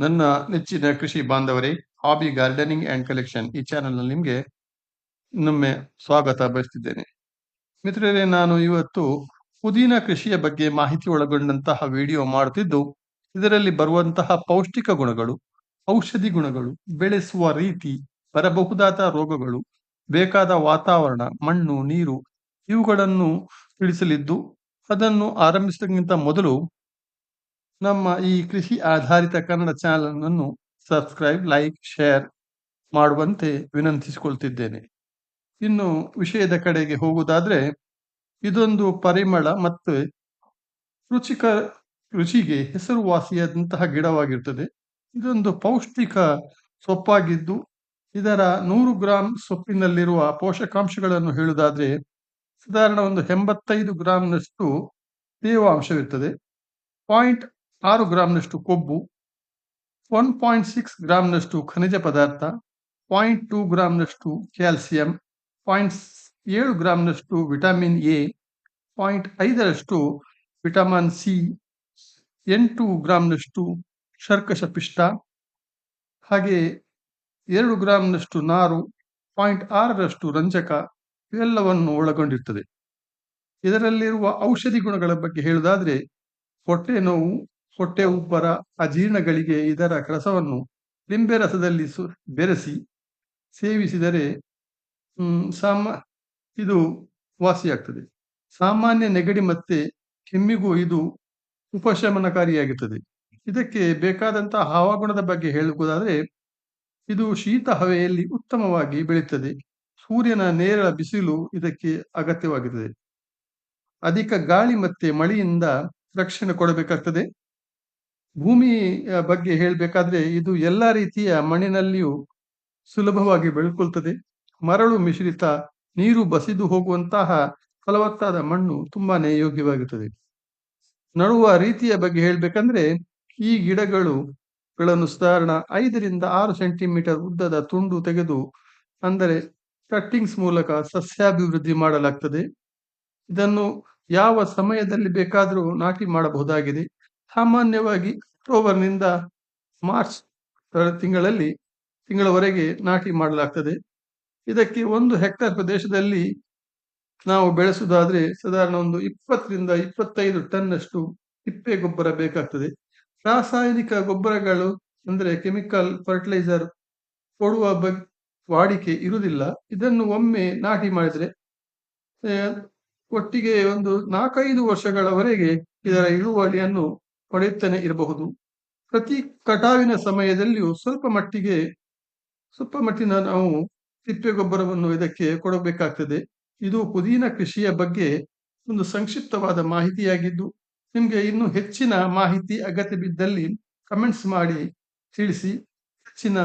ನನ್ನ ನೆಚ್ಚಿನ ಕೃಷಿ ಬಾಂಧವರೇ, ಹಾಬಿ ಗಾರ್ಡನಿಂಗ್ ಅಂಡ್ ಕಲೆಕ್ಷನ್ ಈ ಚಾನೆಲ್ನಲ್ಲಿ ನಿಮಗೆ ಇನ್ನೊಮ್ಮೆ ಸ್ವಾಗತ ಬಯಸ್ತಿದ್ದೇನೆ. ಮಿತ್ರರೇ, ನಾನು ಇವತ್ತು ಪುದೀನ ಕೃಷಿಯ ಬಗ್ಗೆ ಮಾಹಿತಿ ಒಳಗೊಂಡಂತಹ ವಿಡಿಯೋ ಮಾಡುತ್ತಿದ್ದು, ಇದರಲ್ಲಿ ಬರುವಂತಹ ಪೌಷ್ಟಿಕ ಗುಣಗಳು, ಔಷಧಿ ಗುಣಗಳು, ಬೆಳೆಸುವ ರೀತಿ, ಬರಬಹುದಾದ ರೋಗಗಳು, ಬೇಕಾದ ವಾತಾವರಣ, ಮಣ್ಣು, ನೀರು ಇವುಗಳನ್ನು ತಿಳಿಸಲಿದ್ದು, ಅದನ್ನು ಆರಂಭಿಸಿದಕ್ಕಿಂತ ಮೊದಲು ನಮ್ಮ ಈ ಕೃಷಿ ಆಧಾರಿತ ಕನ್ನಡ ಚಾನೆಲ್ ಅನ್ನು ಸಬ್ಸ್ಕ್ರೈಬ್, ಲೈಕ್, ಶೇರ್ ಮಾಡುವಂತೆ ವಿನಂತಿಸಿಕೊಳ್ತಿದ್ದೇನೆ. ಇನ್ನು ವಿಷಯದ ಕಡೆಗೆ ಹೋಗುವುದಾದರೆ, ಇದೊಂದು ಪರಿಮಳ ಮತ್ತು ರುಚಿಕ, ರುಚಿಗೆ ಹೆಸರುವಾಸಿಯಾದಂತಹ ಗಿಡವಾಗಿರುತ್ತದೆ ಇದೊಂದು ಪೌಷ್ಟಿಕ ಸೊಪ್ಪಾಗಿದ್ದು, ಇದರ ನೂರು ಗ್ರಾಂ ಸೊಪ್ಪಿನಲ್ಲಿರುವ ಪೋಷಕಾಂಶಗಳನ್ನು ಹೇಳುವುದಾದರೆ, ಸಾಧಾರಣ ಒಂದು ಎಂಬತ್ತೈದು ಗ್ರಾಂನಷ್ಟು ತೇವಾಂಶವಿರ್ತದೆ. ಪಾಯಿಂಟ್ ಆರು ಗ್ರಾಂನಷ್ಟು ಕೊಬ್ಬು, ಒನ್ ಪಾಯಿಂಟ್ ಸಿಕ್ಸ್ ಗ್ರಾಂನಷ್ಟು ಖನಿಜ ಪದಾರ್ಥ, ಪಾಯಿಂಟ್ ಟೂ ಗ್ರಾಂನಷ್ಟು ಕ್ಯಾಲ್ಸಿಯಂ, ಪಾಯಿಂಟ್ ಏಳು ಗ್ರಾಂನಷ್ಟು ವಿಟಮಿನ್ ಎ, ಪಾಯಿಂಟ್ ಐದರಷ್ಟು ವಿಟಮಿನ್ ಸಿ, ಎಂಟು ಗ್ರಾಂನಷ್ಟು ಶರ್ಕಶ ಪಿಷ್ಟ, ಹಾಗೆ ಎರಡು ಗ್ರಾಂನಷ್ಟು ನಾರು, ಪಾಯಿಂಟ್ ಆರರಷ್ಟು ರಂಜಕ, ಇವೆಲ್ಲವನ್ನು ಒಳಗೊಂಡಿರ್ತದೆ. ಇದರಲ್ಲಿರುವ ಔಷಧಿ ಗುಣಗಳ ಬಗ್ಗೆ ಹೇಳುವುದಾದರೆ, ಹೊಟ್ಟೆ ನೋವು ಹೊಟ್ಟೆ ಉಬ್ಬರ ಅಜೀರ್ಣಗಳಿಗೆ ಇದರ ರಸವನ್ನು ಲಿಂಬೆ ರಸದಲ್ಲಿ ಸು, ಬೆರೆಸಿ ಸೇವಿಸಿದರೆ ಸಾಮ, ಇದು ವಾಸಿಯಾಗ್ತದೆ. ಸಾಮಾನ್ಯ ನೆಗಡಿ ಮತ್ತೆ ಕೆಮ್ಮಿಗೂ ಇದು ಉಪಶಮನಕಾರಿಯಾಗುತ್ತದೆ ಇದಕ್ಕೆ ಬೇಕಾದಂತಹ ಹವಾಗುಣದ ಬಗ್ಗೆ ಹೇಳುವುದಾದರೆ ಇದು ಶೀತ ಹವೆಯಲ್ಲಿ ಉತ್ತಮವಾಗಿ ಬೆಳೆಯುತ್ತದೆ ಸೂರ್ಯನ ನೇರ ಬಿಸಿಲು ಇದಕ್ಕೆ ಅಗತ್ಯವಾಗುತ್ತದೆ ಅಧಿಕ ಗಾಳಿ ಮತ್ತೆ ಮಳೆಯಿಂದ ರಕ್ಷಣೆ ಕೊಡಬೇಕಾಗ್ತದೆ. ಭೂಮಿ ಬಗ್ಗೆ ಹೇಳಬೇಕಾದ್ರೆ ಇದು ಎಲ್ಲ ರೀತಿಯ ಮಣ್ಣಿನಲ್ಲಿಯೂ ಸುಲಭವಾಗಿ ಬೆಳ್ಕೊಳ್ತದೆ. ಮರಳು ಮಿಶ್ರಿತ, ನೀರು ಬಸಿದು ಹೋಗುವಂತಹ ಫಲವತ್ತಾದ ಮಣ್ಣು ತುಂಬಾನೇ ಯೋಗ್ಯವಾಗಿರುತ್ತದೆ ನಡುವ ರೀತಿಯ ಬಗ್ಗೆ ಹೇಳ್ಬೇಕಂದ್ರೆ, ಈ ಗಿಡಗಳು ಗಳನ್ನು ಸಾಧಾರಣ ಐದರಿಂದ ಆರು ಸೆಂಟಿಮೀಟರ್ ಉದ್ದದ ತುಂಡು ತೆಗೆದು, ಅಂದರೆ ಕಟ್ಟಿಂಗ್ಸ್ ಮೂಲಕ ಸಸ್ಯಾಭಿವೃದ್ಧಿ ಮಾಡಲಾಗ್ತದೆ. ಇದನ್ನು ಯಾವ ಸಮಯದಲ್ಲಿ ಬೇಕಾದರೂ ನಾಟಿ ಮಾಡಬಹುದಾಗಿದೆ. ಸಾಮಾನ್ಯವಾಗಿ ಅಕ್ಟೋಬರ್ನಿಂದ ಮಾರ್ಚ್ ತಿಂಗಳಲ್ಲಿ, ತಿಂಗಳವರೆಗೆ ನಾಟಿ ಮಾಡಲಾಗ್ತದೆ. ಇದಕ್ಕೆ ಒಂದು ಹೆಕ್ಟರ್ ಪ್ರದೇಶದಲ್ಲಿ ನಾವು ಬೆಳೆಸುವುದಾದ್ರೆ ಸಾಧಾರಣ ಒಂದು ಇಪ್ಪತ್ತರಿಂದ ಇಪ್ಪತ್ತೈದು ಟನ್ನಷ್ಟು ತಿಪ್ಪೆ ಗೊಬ್ಬರ ಬೇಕಾಗ್ತದೆ. ರಾಸಾಯನಿಕ ಗೊಬ್ಬರಗಳು ಅಂದ್ರೆ ಕೆಮಿಕಲ್ ಫರ್ಟಿಲೈಸರ್ ಕೊಡುವ ಬಾಡಿಕೆ ವಾಡಿಕೆ ಇರುವುದಿಲ್ಲ. ಇದನ್ನು ಒಮ್ಮೆ ನಾಟಿ ಮಾಡಿದರೆ ಒಟ್ಟಿಗೆ ಒಂದು ನಾಲ್ಕೈದು ವರ್ಷಗಳವರೆಗೆ ಇದರ ಇಳುವರಿಯನ್ನು ಪಡೆಯುತ್ತಾನೆ ಇರಬಹುದು. ಪ್ರತಿ ಕಟಾವಿನ ಸಮಯದಲ್ಲಿಯೂ ಸ್ವಲ್ಪ ಮಟ್ಟಿಗೆ, ಸ್ವಲ್ಪ ಮಟ್ಟಿನ ನಾವು ತಿಪ್ಪೆ ಗೊಬ್ಬರವನ್ನು ಇದಕ್ಕೆ ಕೊಡಬೇಕಾಗ್ತದೆ. ಇದು ಪುದೀನ ಕೃಷಿಯ ಬಗ್ಗೆ ಒಂದು ಸಂಕ್ಷಿಪ್ತವಾದ ಮಾಹಿತಿಯಾಗಿದ್ದು, ನಿಮಗೆ ಇನ್ನು ಹೆಚ್ಚಿನ ಮಾಹಿತಿ ಅಗತ್ಯ ಬಿದ್ದಲ್ಲಿ ಕಮೆಂಟ್ಸ್ ಮಾಡಿ ತಿಳಿಸಿ, ಹೆಚ್ಚಿನ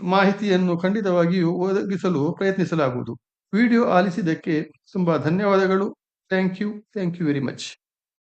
ಮಾಹಿತಿಯನ್ನು ಖಂಡಿತವಾಗಿಯೂ ಒದಗಿಸಲು ಪ್ರಯತ್ನಿಸಲಾಗುವುದು. ವಿಡಿಯೋ ಆಲಿಸಿದ್ದಕ್ಕೆ ತುಂಬಾ ಧನ್ಯವಾದಗಳು. Thank you thank you very much